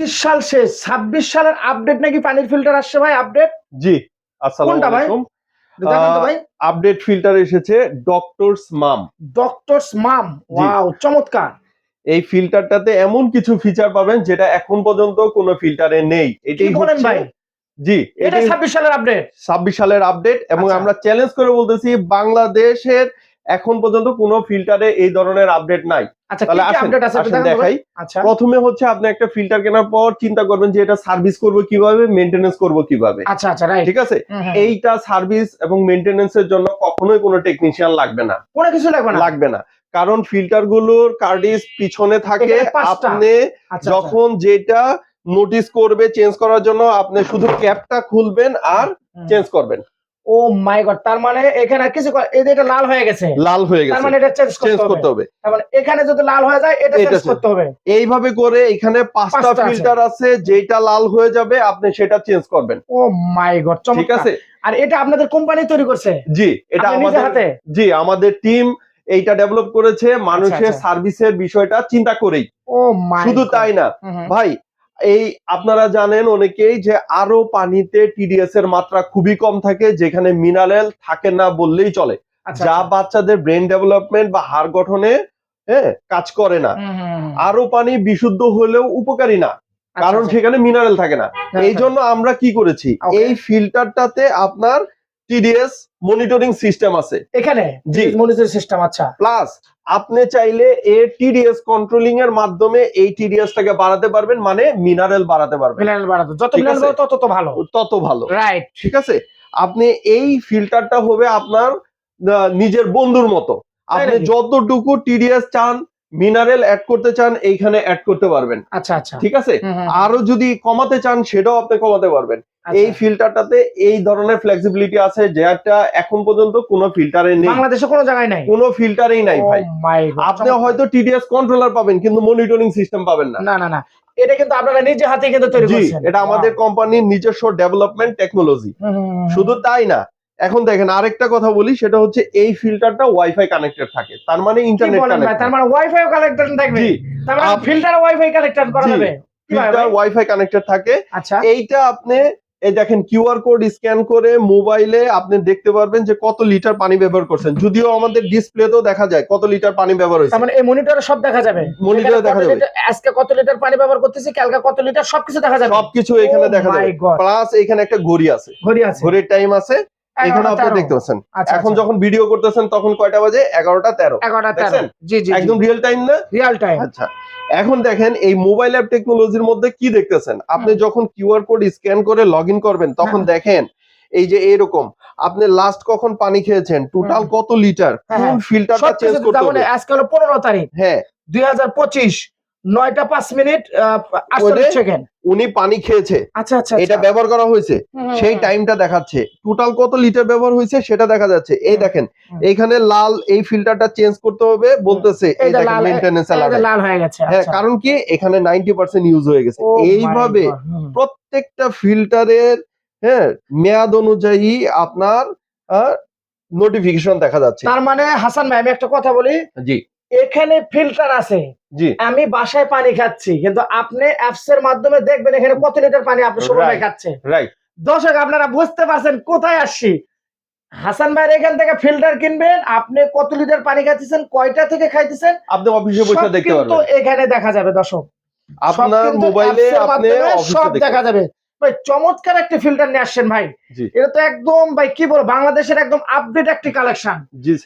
পঁচিশ সাল শেষ। ছাব্বিশ সালের আপডেট নাকি পানির ফিল্টার আসছে ভাই? আপডেট জি আসসালামু কোনটা ভাই? আপডেট ফিল্টার এসেছে doctors mum doctors mum wow চমৎকার। এই ফিল্টারটাতে এমন কিছু ফিচার পাবেন যেটা এখন পর্যন্ত কোনো ফিল্টারে নেই। এটাই বলেন ভাই? জি এটা এটাই ছাব্বিশ সালের আপডেট ছাব্বিশ সালের আপডেট এবং আচ্ছা। আমরা চ্যালেঞ্জ করে বলতেছি বাংলাদেশের এখন পর্যন্ত কোনো ফিল্টারে এই ধরনের আপডেট নাই। আচ্ছা তাহলে আসেন। দেখাই। আচ্ছা। প্রথমে হচ্ছে আপনি একটা ফিল্টার কেনার পর চিন্তা করবেন যে এটা সার্ভিস করব কীভাবে মেনটেনেন্স করব কীভাবে। আচ্ছা আচ্ছা ঠিক আছে? এইটা সার্ভিস এবং মেনটেনেন্স এর জন্য কখনোই কোনো টেকনিশিয়ান লাগবে না। কোনো কিছু লাগবে না? লাগবে না। কারণ ফিল্টারগুলোর কার্ডিস পিছনে থাকে আপনি যখন যেটা নোটিস করবে চেঞ্জ করার জন্য আপনি শুধু ক্যাপটা খুলবেন আর চেঞ্জ করবেন। ও মাই গড তার মানে এখানে কিছু এই যে এটা লাল হয়ে গেছে। লাল হয়ে গেছে। তার মানে এটা চেঞ্জ করতে হবে। মানে এখানে যদি লাল হয়ে যায় এটা চেঞ্জ করতে হবে। এইভাবে করে এখানে পাঁচটা। ফিল্টার আছে। যেটা লাল হয়ে যাবে আপনি সেটা চেঞ্জ করবেন। ও মাই গড ঠিক আছে? আর এটা আপনাদের কোম্পানি তৈরি করছে? জি এটা আমাদের হাতে? জি আমাদের টিম এইটা ডেভেলপ করেছে। মানুষের আচ্ছা। সার্ভিসের বিষয়টা চিন্তা করেই। ও মাই শুধু তাই না। ভাই এই আপনারা জানেন অনেকেই যে আরও পানিতে টিডিএস এর মাত্রা খুবই কম থাকে যেখানে মিনারেল থাকে না বললেই চলে। আচ্ছা যা বাচ্চাদের ব্রেন ডেভেলপমেন্ট বা হাড় গঠনে হ্যাঁ কাজ করে না। আরও পানি বিশুদ্ধ হলেও উপকারী না আচ্ছা, কারণ সেখানে মিনারেল থাকে না। এই জন্য আমরা কি করেছি. এই ফিল্টারটাতে আপনার টিডিএস মনিটরিং সিস্টেম আছে। এখানে জি। মনিটর সিস্টেম আচ্ছা। প্লাস আপনি চাইলে এর টিডিএস কন্ট্রোলিং এর মাধ্যমে এই টিডিএস টাকে বাড়াতে পারবেন মানে মিনারেল বাড়াতে পারবেন। মিনারেল বাড়াতো যত মিনারেল তত তো ভালো। তত ভালো। রাইট ঠিক আছে? আপনি এই ফিল্টারটা হবে আপনার নিজের বন্ধুর মতো। আপনি যতটুকু টিডিএস চান মিনারেল অ্যাড করতে চান এইখানে অ্যাড করতে পারবেন। আচ্ছা আচ্ছা। ঠিক আছে? আরও যদি কমাতে চান সেটাও আপনি কমাতে পারবেন। আচ্ছা। এই ফিল্টারটাতে এই ধরনের ফ্লেক্সিবিলিটি আছে যেটা এখন পর্যন্ত কোনো ফিল্টারে নেই। বাংলাদেশে কোনো জায়গায় নাই? কোনো ফিল্টারেই নাই ভাই। Oh আপনি হয়তো টিডিএস কন্ট্রোলার পাবেন কিন্তু মনিটরিং সিস্টেম পাবেন না। না না না। এটা কিন্তু আপনারা নিজে হাতে কিন্তু তৈরি করছেন। এটা আমাদের কোম্পানির নিজস্ব ডেভেলপমেন্ট টেকনোলজি শুধু তাই না এখন দেখেন আরেকটা কথা বলি সেটা হচ্ছে এই ফিল্টারটা ওয়াইফাই কানেক্টেড থাকে। তার মানে ইন্টারনেট তার মানে ওয়াইফাই কানেক্টর থাকবে? তার মানে ফিল্টার ওয়াইফাই কানেক্টর করা। যাবে। ফিল্টার ওয়াইফাই কানেক্টেড থাকে। আচ্ছা। এইটা আপনি এই দেখেন কিউআর কোড স্ক্যান করে মোবাইলে আপনি দেখতে পারবেন যে কত লিটার পানি ব্যবহার করছেন। যদিও আমাদের ডিসপ্লে ডিসপ্লেতেও দেখা যায় কত লিটার পানি ব্যবহার হয়েছে। মানে এই মনিটরে সব দেখা যাবে? মনিটরে দেখা যাবে। আজকে কত লিটার পানি ব্যবহার করতেছি কালকে কত লিটার সবকিছু দেখা যাবে। সবকিছু এখানে Oh দেখা যাবে। প্লাস এখানে একটা ঘড়ি আছে। ঘড়ি আছে। ঘড়ির টাইম আছে। এখানে আপনি দেখতে পাচ্ছেন। আচ্ছা এখন আচ্ছা। যখন ভিডিও করতেছেন তখন কয়টা বাজে? এগারোটা তেরো। এগারোটা তেরো। জি জি একদম রিয়েল টাইম না? রিয়াল টাইম আচ্ছা। এখন দেখেন এই মোবাইল অ্যাপ টেকনোলজির মধ্যে কি দেখতেছেন? আপনি যখন কিউআর কোড স্ক্যান করে লগ ইন করবেন তখন হ্যাঁ। দেখেন এই যে এরকম আপনি লাস্ট কখন পানি খেয়েছেন? টোটাল কত লিটার হ্যাঁ, কোন ফিল্টারটা চেঞ্জ করতে হবে মানে আজকে হলো পনেরো তারিখ। হ্যাঁ। দুই হাজার পঁচিশ। নয়টা পাঁচ মিনিট সেকেন্ড উনি পানি খেয়েছে। আচ্ছা আচ্ছা এটা আচ্ছা। ব্যবহার করা হয়েছে। সেই। টাইমটা দেখাচ্ছে। টোটাল কত লিটার ব্যবহার হয়েছে সেটা দেখা যাচ্ছে। এই দেখেন হুম। এইখানে লাল এই ফিল্টারটা চেঞ্জ করতে হবে বলতেছে এই দেখেন মেইনটেনেন্স লাল হয়ে গেছে হ্যাঁ আচ্ছা। কারণ কি এখানে নাইনটি পার্সেন্ট ইউজ হয়ে গেছে। Oh এইভাবে প্রত্যেকটা ফিল্টারের হ্যাঁ মেয়াদ অনুযায়ী আপনার নোটিফিকেশন দেখা যাচ্ছে। তার মানে হাসান ভাই আমি একটা কথা বলি। জি। এখানে ফিল্টার আছে। আমি বাসায় পানি খাচ্ছি কিন্তু আপনি অ্যাপস এর মাধ্যমে দেখবেন এখানে কত লিটার পানি আপনি Right. খাচ্ছে দর্শক আপনারা বুঝতে পারছেন কোথায় আসছি। হাসান ভাইয়ের এখান থেকে ফিল্টার কিনবেন আপনি কত লিটার পানি খাইতেছেন কয়টা থেকে খাইতেছেন? আপনি অফিসে বসে দেখতে কিন্তু পারবেন। এখানে দেখা যাবে দর্শক। আপনার মোবাইলে আপনি সব দেখা যাবে। ভাই চমৎকার একটা ফিল্টার নিয়ে আসছেন ভাই। এটা তো একদম ভাই কি বলব বাংলাদেশের একদম আপডেট একটি কালেকশন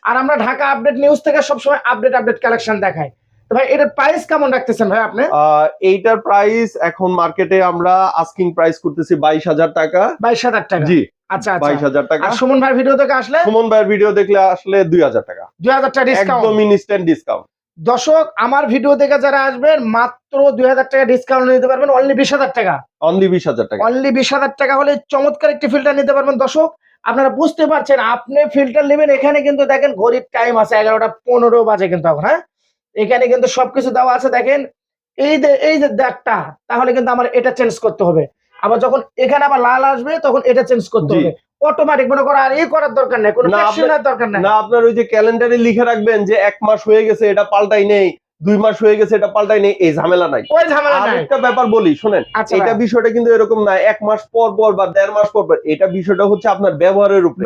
আর আমরা ঢাকা আপডেট নিউজ থেকে সবসময় আপডেট আপডেট কালেকশন দেখাই। তো ভাই এটার প্রাইস কেমন রাখতেছেন ভাই আপনি? এইটার প্রাইস এখন মার্কেটে আমরা আস্কিং প্রাইস করতেছি বাইশ হাজার টাকা। বাইশ হাজার টাকা। জি আচ্ছা আচ্ছা। বাইশ হাজার টাকা। সুমন ভাই ভিডিও থেকে আসলে? সুমন ভাইয়ের ভিডিও দেখলে আসলে দুই হাজার টাকা। দুই হাজার টাকা ডিসকাউন্ট একদম ইনস্ট্যান্ট ডিসকাউন্ট দর্শক আমার ভিডিও দেখে যারা আসবেন মাত্র দুই হাজার টাকা ডিসকাউন্ট নিতে পারবেন অনলি বিশ হাজার টাকা। অনলি বিশ হাজার টাকা। অনলি বিশ হাজার টাকা হলে চমৎকার একটি ফিল্টার নিতে পারবেন। দর্শক আপনারা বুঝতে পারছেন আপনি ফিল্টার নেবেন এখানে কিন্তু দেখেন ঘড়ির টাইম আছে এগারোটা পনেরো বাজে কিন্তু এখন হ্যাঁ? এখানে কিন্তু সবকিছু দেওয়া আছে দেখেন। এই যে এই যে দাগটা তাহলে কিন্তু আমার এটা চেঞ্জ করতে হবে। আবার যখন এখানে আবার লাল আসবে তখন এটা চেঞ্জ করতে হবে। অটোমেটিক মনে করো আর এই করার দরকার নেই কোনো এর দরকার নাই। না আপনার ওই যে ক্যালেন্ডারে লিখে রাখবেন যে এক মাস হয়ে গেছে এটা পাল্টাই নেই দুই মাস হয়ে গেছে এটা পাল্টাই নেই এই ঝামেলা নাই। ওই ঝামেলা নাই। একটা ব্যাপার বলি শোনেন আচ্ছা এটা বিষয়টা কিন্তু এরকম না এক মাস পর পর বা দেড় মাস পর পর এটা বিষয়টা হচ্ছে আপনার ব্যবহারের উপরে।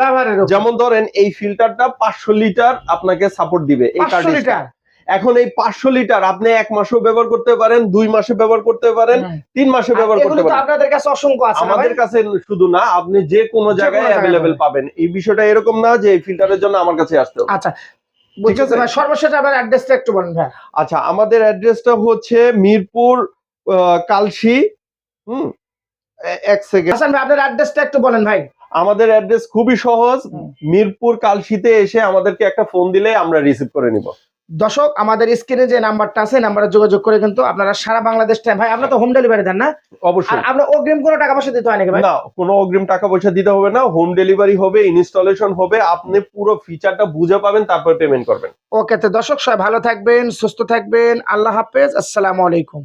যেমন ধরেন এই ফিল্টারটা পাঁচশো লিটার আপনাকে সাপোর্ট দিবে এই 500 লিটার? এখন এই পাঁচশো লিটার আপনি এক মাসেও ব্যবহার করতে পারেন দুই মাসে ব্যবহার করতে পারেন তিন মাসে ব্যবহার করতে পারেন। আপনাদের কাছে অসংখ্য আছে আমাদের কাছে শুধু না আপনি যে কোনো জায়গায় অ্যাভেলেবেল পাবেন। এই বিষয়টা এরকম না যে এই ফিল্টারের জন্য আমার কাছে আসতে হবে। আচ্ছা বুঝতে আছে? সর্বশেষ আপনার অ্যাড্রেসটা একটু বলেন ভাই। আচ্ছা আমাদের অ্যাড্রেসটা হচ্ছে মিরপুর কালশি হুম এক সেকেন্ড হাসান ভাই আপনার অ্যাড্রেসটা একটু বলেন ভাই। আমাদের অ্যাড্রেস খুবই সহজ। মিরপুর কালশিতে এসে আমাদেরকে একটা ফোন দিলে আমরা রিসিভ করে নিব। দর্শক আমাদের স্ক্রিনে যে নাম্বারটা আছে নাম্বারে যোগাযোগ করে কিন্তু আপনারা সারা বাংলাদেশ টাইম ভাই আপনারা তো হোম ডেলিভারি দেন না? অবশ্যই। আপনার অগ্রিম কোনো টাকা পয়সা দিতে হয় নাকি ভাই? না কোনো অগ্রিম টাকা পয়সা দিতে হবে না হোম ডেলিভারি হবে ইনস্টলেশন হবে আপনি পুরো ফিচারটা বুঝে পাবেন তারপর পেমেন্ট করবেন। ওকে তো দর্শক সবাই ভালো থাকবেন সুস্থ থাকবেন আল্লাহ হাফেজ আসসালামু আলাইকুম।